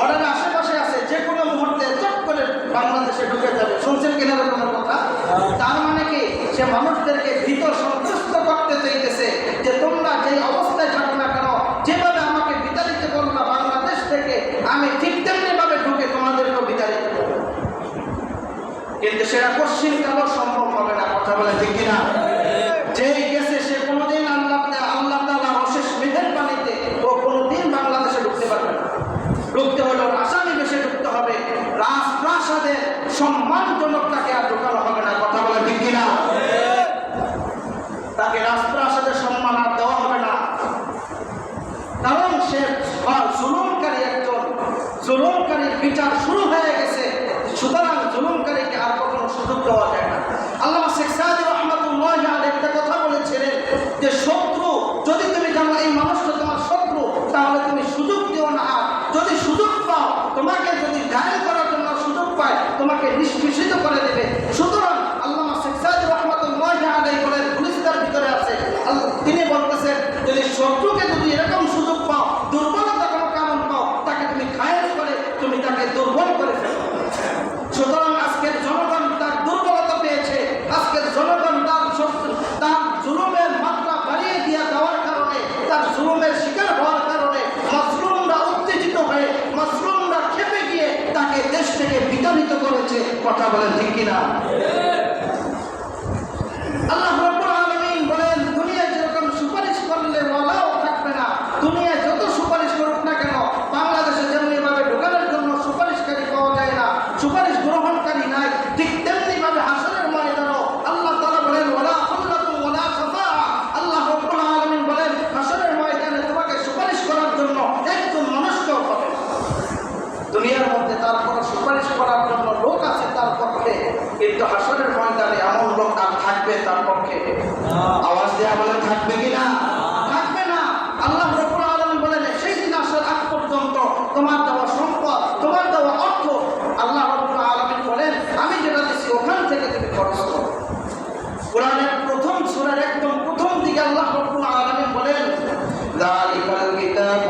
বর্ডারের আশেপাশে আছে, যে কোনো মুহূর্তে চট করে বাংলাদেশে ঢুকে যাবে। শুনছেন কিনা কোনো কথা? তার মানে কি? সে মানুষদেরকে ভীত সন্তুষ্ট করতে চাইতেছে যে তোমরা যেই অবস্থায় থাকো না কেন, যেভাবে আমাকে বিতাড়িত করো না, বাংলাদেশ থেকে আমি ঠিক তেমনিভাবে ঢুকে তোমাদেরকেও বিতাড়িত করব। কিন্তু সেটা পশ্চিমকালও সম্ভব হবে না, কথা বলে ঠিক কিনা? সম্মানজনক তাকে আর ঢোকানো হবে না, কথা বলে ঠিক কিনা? তাকে রাষ্ট্রপ্রাসাদে সম্মান আর দেওয়া হবে না। কারণ সে জুলুমকারী একজন, জুলুমকারীর বিচার শুরু হয়ে গেছে। থেকে বিতাড়িত করেছে কথা বলেন ঠিক কিনা? কিন্তু হাসরের ময়দানে এমন লোক আর থাকবে তার পক্ষে। আওয়াজ দেওয়া বলে থাকবে কিনা থাকবে না। আল্লাহ আলম বলেন, সেই দিন আসার আগ পর্যন্ত তোমার দেওয়া সম্পদ, তোমার দেওয়া অর্থ আল্লাহ বলেন, আমি যেটা দিচ্ছি ওখান থেকে তুমি খরচ করো। কোরআনের প্রথম সুরের একদম প্রথম দিকে আল্লাহ রবুল আলমিন বলেন ذلك الكتاب